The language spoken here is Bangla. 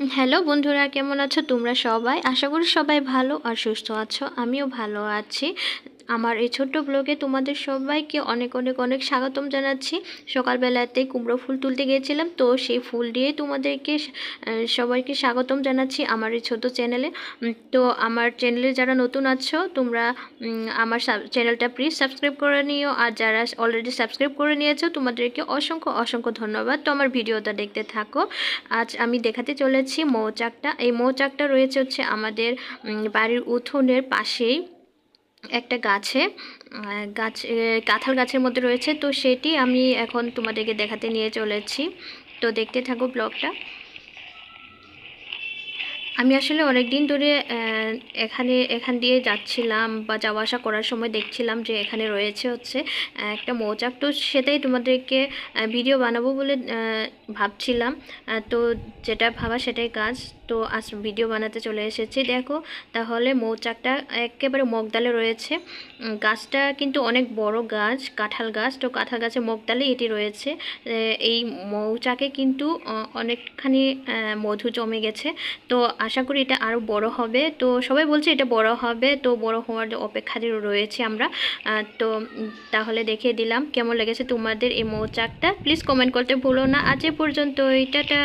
হ্যালো বন্ধুরা, কেমন আছো? তোমরা সবাই? আশা করি সবাই ভালো আর সুস্থ আছো। আমিও ভালো আছি। আমার এই ছোট্ট ব্লগে তোমাদের সবাইকে অনেক অনেক অনেক স্বাগতম জানাচ্ছি। সকালবেলাতে কুমড়ো ফুল তুলতে গিয়েছিলাম, তো সেই ফুল দিয়ে তোমাদেরকে সবাইকে স্বাগতম জানাচ্ছি আমার এই ছোট চ্যানেলে। তো আমার চ্যানেলে যারা নতুন আছো, তোমরা আমার চ্যানেলটা প্লিজ সাবস্ক্রাইব করে নিও। আর যারা অলরেডি সাবস্ক্রাইব করে নিয়েছো, তোমাদেরকে অসংখ্য অসংখ্য ধন্যবাদ। তো আমার ভিডিওটা দেখতে থাকো। আজ আমি দেখাতে চলেছি মৌচাকটা। এই মৌচাকটা রয়েছে হচ্ছে আমাদের বাড়ির উঠোনের পাশেই। একটা গাছে গাছ, কাঁঠাল গাছের মধ্যে রয়েছে। তো সেটি আমি এখন তোমাদেরকে দেখাতে নিয়ে চলেছি। তো দেখতে থাকো ব্লগটা। আমি আসলে অনেক দিন ধরে এখানে, এখান দিয়ে যাচ্ছিলাম বা যাওয়া আসা করার সময় দেখছিলাম যে এখানে রয়েছে হচ্ছে একটা মৌচাক। তো সেটাই তোমাদেরকে ভিডিও বানাবো বলে ভাবছিলাম। তো যেটা ভাবা সেটাই কাজ। তো আজ ভিডিও বানাতে চলে এসেছি। দেখো, তাহলে মৌচাকটা একেবারে মগডালে রয়েছে। গাছটা কিন্তু অনেক বড় গাছ, কাঁঠাল গাছ। তো কাঁঠাল গাছের মগডালে এটি রয়েছে। এই মৌচাকে কিন্তু অনেকখানি মধু জমে গেছে। তো আশা করি এটা আরও বড় হবে। তো সবাই বলছে এটা বড় হবে, তো বড় হওয়ার অপেক্ষাতে রয়েছে আমরা। তো তাহলে দেখিয়ে দিলাম। কেমন লেগেছে তোমাদের এই মৌচাকটা? প্লিজ কমেন্ট করতে ভুলো না। আজ এ পর্যন্ত টাটা।